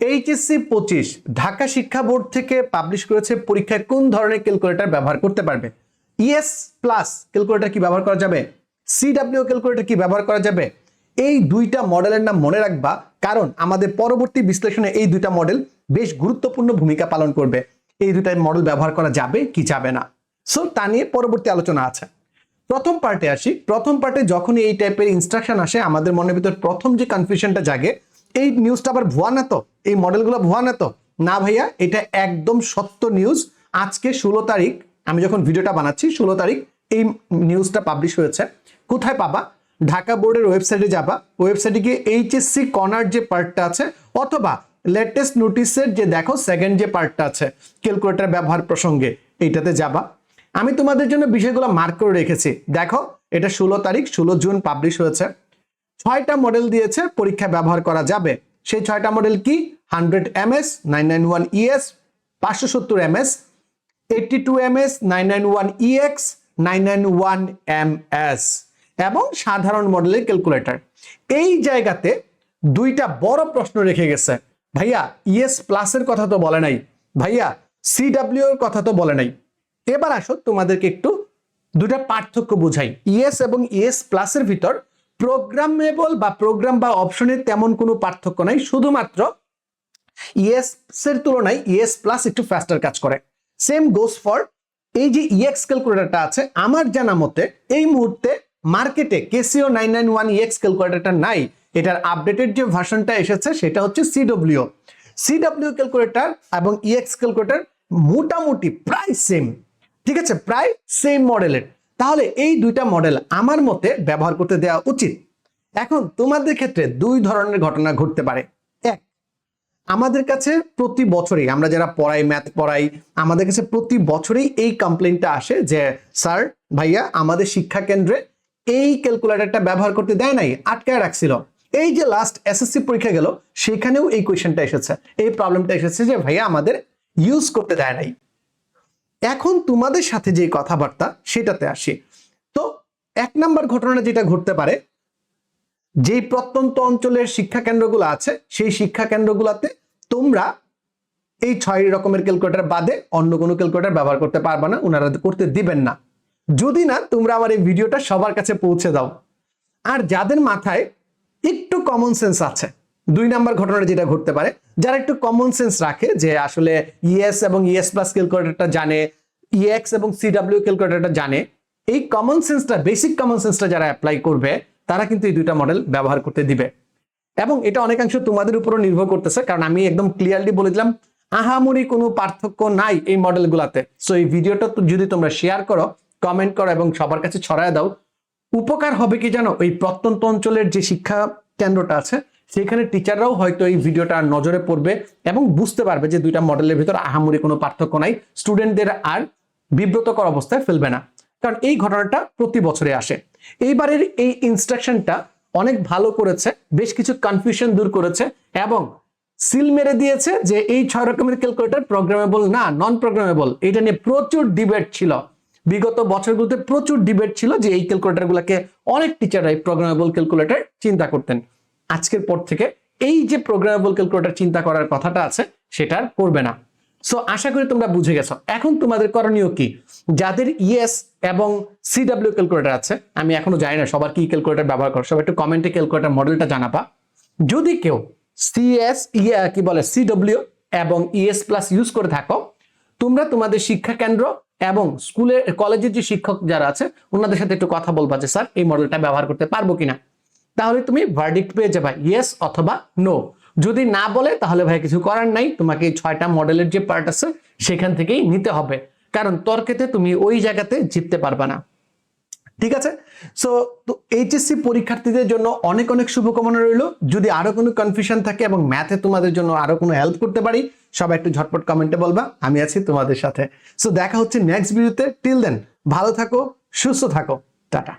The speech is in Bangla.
এইচএসসি পঁচিশ, ঢাকা শিক্ষা বোর্ড থেকে পাবলিশ করেছে পরীক্ষায় কোন ধরনের ক্যালকুলেটর ব্যবহার করতে পারবে? ইএস প্লাস ক্যালকুলেটর কি ব্যবহার করা যাবে? সিডাব্লিউ ক্যালকুলেটর কি ব্যবহার করা যাবে? এই দুইটা মডেলের নাম মনে রাখবা, কারণ আমাদের পরবর্তী বিশ্লেষণে এই দুইটা মডেল বেশ গুরুত্বপূর্ণ ভূমিকা পালন করবে। এই দুইটা মডেল ব্যবহার করা যাবে কি যাবে না? সো তা নিয়ে পরবর্তী আলোচনা আছে। প্রথম পার্টে আসি। প্রথম পার্টে যখনই এই টাইপের ইনস্ট্রাকশন আসে, আমাদের মনের ভিতর প্রথম যে কনফিউশনটা জাগে এই নিউজটা আবার ভুয়া না তো? এই মডেলগুলো ভুয়া না তো? না ভাইয়া, এটা একদম সত্য নিউজ আজকে ষোলো তারিখ, আমি যখন ভিডিওটা বানাচ্ছি, ষোলো তারিখ এই নিউজটা পাবলিশ হয়েছে। কোথায় পাবা? ঢাকা বোর্ডের ওয়েবসাইটে যাবা। ওয়েবসাইটে গিয়ে এইচএসসি কর্নার যে পার্টটা আছে, অথবা লেটেস্ট নোটিসের যে দেখো সেকেন্ড যে পার্টটা আছে ক্যালকুলেটর ব্যবহার প্রসঙ্গে, এইটাতে যাবা। আমি তোমাদের জন্য বিষয়গুলো মার্ক করে রেখেছি। দেখো, এটা ষোলো তারিখ, ষোলো জুন পাবলিশ হয়েছে। ছয়টা মডেল দিয়েছে পরীক্ষায় ব্যবহার করা যাবে। সেই ছয়টা মডেল কি? Hundred M S nine nine one ES পাঁচশো সত্তর M S two M S nine nine one EX nine nine one M S এবং সাধারণ মডেলের ক্যালকুলেটর এই জায়গাতে দুইটা বড় প্রশ্ন রেখে গেছে। ভাইয়া ইএস প্লাসের কথা তো বলে নাই। ভাইয়া সিডাব্লিউ এর কথা তো বলে নাই। এবার আসো তোমাদেরকে একটু দুটা পার্থক্য বুঝাই। ইএস এবং ইএস প্লাসের ভিতর প্রোগ্রামেবল বা প্রোগ্রাম বা অপশনের তেমন কোনো পার্থক্য নাই। শুধুমাত্র ইএস এর তুলনায় ইএস প্লাস একটু ফাস্টার কাজ করে। সেম গোস ফর এই যে ইএক্স ক্যালকুলেটরটা আছে, আমার জানা মতে এই মুহূর্তে মার্কেটে Casio nine nine one EX ক্যালকুলেটরটা নাই। এটার আপডেটেড যে ভার্সনটা এসেছে, সেটা হচ্ছে সিডব্লিউ সিডব্লিউ ক্যালকুলেটর এবং ইএক্স ক্যালকুলেটর মোটামুটি প্রায় সেম ঠিক আছে? প্রায় সেম মডেলের তাহলে এই দুইটা মডেল আমার মতে ব্যবহার করতে দেওয়া উচিত। এখন তোমাদের ক্ষেত্রে দুই ধরনের ঘটনা ঘটতে পারে। এক, আমাদের কাছে প্রতি বছরই, আমরা যারা পড়াই ম্যাথ পড়াই, আমাদের কাছে প্রতি বছরেই এই কমপ্লেনটা আসে যে, স্যার, ভাইয়া, আমাদের শিক্ষা কেন্দ্রে এই ক্যালকুলেটারটা ব্যবহার করতে দেয় নাই, আটকায় রাখছিল। এই যে লাস্ট এসএসসি পরীক্ষা গেল, সেখানেও এই কোয়েশ্চেনটা এসেছে। এই প্রবলেমটা এসেছে যে, ভাইয়া, আমাদের ইউজ করতে দেয় নাই। এখন তোমাদের সাথে যে কথাবার্তা সেটাতে আসি। তো এক নাম্বার ঘটনা যেটা ঘটতে পারে, যেই প্রত্যন্ত অঞ্চলের শিক্ষা কেন্দ্রগুলো আছে, সেই শিক্ষা কেন্দ্রগুলোতে তোমরা এই ছয় রকমের ক্যালকুলেটার বাদে অন্য কোনো ক্যালকুলেটার ব্যবহার করতে পারবে না, ওনারা করতে দিবেন না। যদি না, তোমরা আমার এই ভিডিওটা সবার কাছে পৌঁছে দাও। আর যাদের মাথায় একটু কমন সেন্স আছে দুই নাম্বার ঘটনা যেটা ঘটতে পারে, যারা একটু কমন সেন্স রাখে যে আসলে ইএস এবং ইএস প্লাস ক্যালকুলেটরটা জানে ইএক্স এবং সিডাব্লিউ ক্যালকুলেটরটা জানে, এই কমন সেন্সটা বেসিক কমন সেন্সটা যারা অ্যাপ্লাই করবে, তারা কিন্তু এই দুইটা মডেল ব্যবহার করতে দিবে। এবং এটা অনেকাংশ তোমাদের উপরও নির্ভর করতেছে, কারণ আমি একদম ক্লিয়ারলি বলে দিলাম, আহামরি কোনো পার্থক্য নাই এই মডেলগুলোতে সো এই ভিডিওটা যদি তোমরা শেয়ার করো কমেন্ট করো এবং সবার কাছে ছড়ায় দাও, উপকার হবে কি জানো? ওই প্রত্যন্ত অঞ্চলের যে শিক্ষা কেন্দ্রটা আছে সেখানে টিচাররাও হয়তো এই ভিডিওটা নজরে পড়বে এবং বুঝতে পারবে যে দুইটা মডেলের ভিতর আহামরি কোনো পার্থক্য নাই। স্টুডেন্টদের আর বিব্রতকর অবস্থায় ফেলবে না। কারণ এই ঘটনাটা প্রতি বছরে আসে। এইবারের এই ইনস্ট্রাকশনটা অনেক ভালো করেছে, বেশ কিছু কনফিউশন দূর করেছে এবং সিল মেরে দিয়েছে যে এই ছয় রকমের ক্যালকুলেটর প্রোগ্রামেবল না নন প্রোগ্রামেবল এটা নিয়ে প্রচুর ডিবেট ছিল। বিগত বছরগুলোতে প্রচুর ডিবেট ছিল যে এই ক্যালকুলেটরগুলোকে অনেক টিচাররাই প্রোগ্রামেবল ক্যালকুলেটর চিন্তা করতেন। আজকের পর থেকে এই যে প্রোগ্রামেবল ক্যালকুলেটর চিন্তা করার কথাটা আছে, সেটা আর করবে না। সো আশা করি তোমরা বুঝে গেছো। এখন তোমাদের করণীয় কি? যাদের ইএস এবং সিডাব্লিউ ক্যালকুলেটর আছে, আমি এখনও জানি না সবার কি ক্যালকুলেটর ব্যবহার করো, সবাই একটু কমেন্টে ক্যালকুলেটর মডেলটা জানাবা। যদি কেউ সিএস ইয়ে কি বলে সিডব্লিউ এবং ইএস প্লাস ইউজ করে থাকো, তোমরা তোমাদের শিক্ষা কেন্দ্র এবং স্কুলের কলেজের যে শিক্ষক যারা আছে, ওনাদের সাথে একটু কথা বলবা যে, স্যার, এই মডেলটা ব্যবহার করতে পারব কিনা? তাহলে তুমি ভার্ডিক্ট পেয়ে যাবা ইয়েস অথবা নো যদি না বলে, তাহলে ভাই কিছু করার নাই, তোমাকে এই ছয়টা মডেলের যে পার্ট আছে, সেখান থেকেই নিতে হবে। কারণ তর্কেতে তুমি ওই জায়গাতে জিততে পারবে না। ঠিক আছে? সো তো এইচএসসি পরীক্ষার্থীদের জন্য অনেক অনেক শুভকামনা রইল। যদি আরও কোনো কনফিউশন থাকে এবং ম্যাথে তোমাদের জন্য আরও কোনো হেল্প করতে পারি, সবাই একটু ঝটপট কমেন্টে বলবা, আমি আছি তোমাদের সাথে। সো দেখা হচ্ছে নেক্সট ভিডিওতে টিল দেন ভালো থাকো, সুস্থ থাকো। টাটা।